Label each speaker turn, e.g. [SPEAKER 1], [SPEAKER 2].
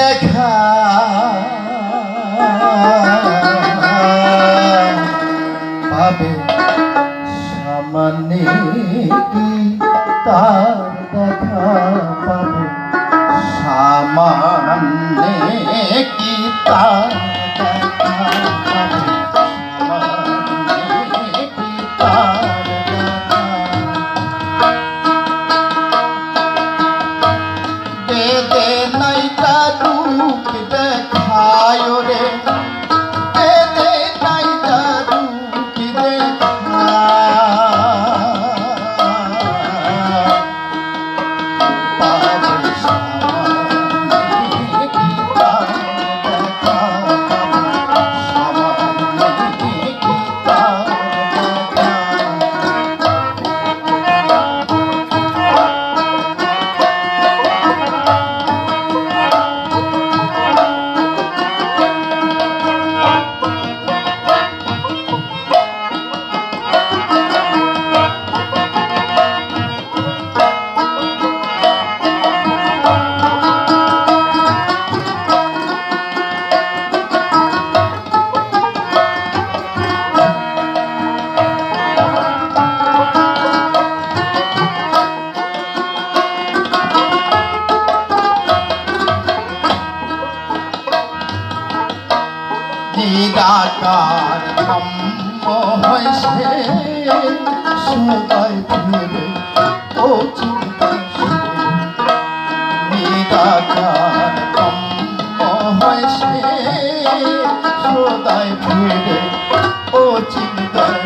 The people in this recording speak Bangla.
[SPEAKER 1] দেখা পাবে? সামান্য কি তার দেখা পাবে? সামান্য কি তার দেখা দেখায় নিরাকার ব্রহ্ম হয়েছে সুদয় ফিরে ও নিরাকার ব্রহ্ম হয়েছে সুদয় ফিরে ও চিন্তা